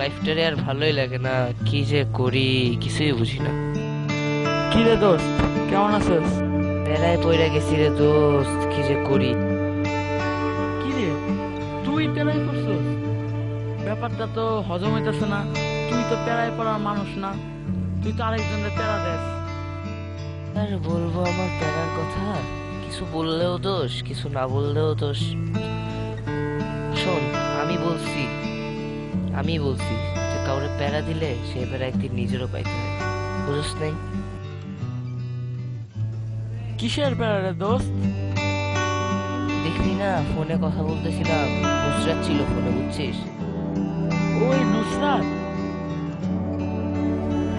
লাইফটারে আর ভালোই লাগে না। কি যে করি কিছুই বুঝি না। কি রে দোস্ত? কেমন আছিস? বেলায় পয়রা গেছি রে দোস্ত কি যে করি। কি রে? তুই প্যারাই করছিস ব্যাপারটা তো হজম হইতেছে না। তুই তো প্যারায় পড়ার মানুষ না। তুই তো আরেকজনের প্যারা দেস। আর বলব আমার প্যারার কথা? কিছু বললেও দোষ কিছু না বললেও দোষ। শোন আমি বলছি আমি বলছি যে কাউরে প্যারা দিলে সে প্যারা একদিন নিজেরও পাইতে হয়। বুঝস নাই? কিসের প্যারা রে দোস্ত? দেখলি না ফোনে কথা বলতেছিলাম নুসরাত ছিল ফোনে বুঝছিস? ওই নুসরাত?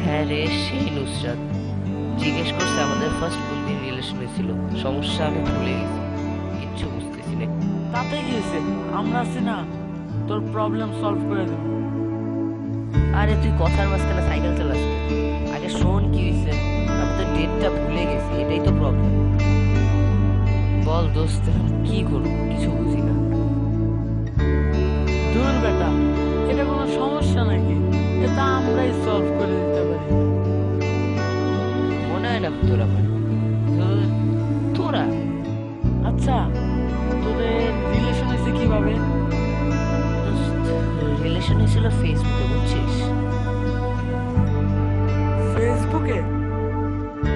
হ্যাঁ রে সেই নুসরাত। জিজ্ঞেস করছে আমাদের ফার্স্ট কোন দিন রিলেশন হয়েছিল। সমস্যা আমি ভুলে গেছি। কিচ্ছু বুঝতেছি না তাতে কি হয়েছে? আমরা আছি না। তোর প্রবলেম সলভ করে দেব। আরে তুই কথার মাঝখানে সাইকেল চালাস? আগে শোন কি হয়েছে। আমি তো ডেটটা ভুলে গেছি এটাই তো প্রবলেম বল দোস্ত এখন কি করব? কিছু বুঝি না। দূর বেটা এটা কোনো সমস্যা নাকি? এটা আমরাই সলভ করে দিতে পারি। মনে হয় না তোরা পারবি। রিলেশন হয়েছিল ফেসবুকে বুঝছিস? ফেসবুকে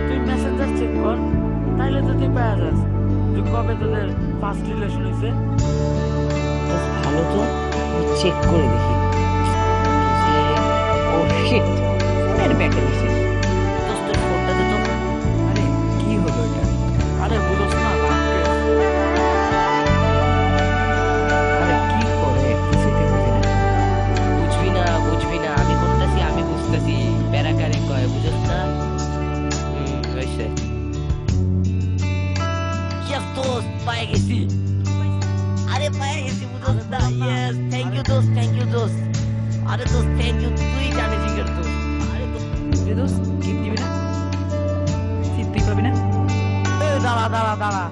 তুই মেসেঞ্জার চেক কর তাইলে তো তুই পাওয়া যাস। তুই কবে তোদের ফার্স্ট রিলেশন হয়েছে বেশ ভালো তো চেক করে দেখি। ও শিট ফোনের ব্যাকে ইয়েস দোস্ত পায়ে গেছি আরে পায়ে গেছি বুঝোস না ইয়েস থ্যাংক ইউ দোস্ত থ্যাংক ইউ দোস্ত আরে দোস্ত থ্যাংক ইউ তুই জানিস ইগের দোস্ত আরে দোস্ত এ দোস্ত টিপ দিবি না টিপ তুই পাবি না এ দাঁড়া দাঁড়া দাঁড়া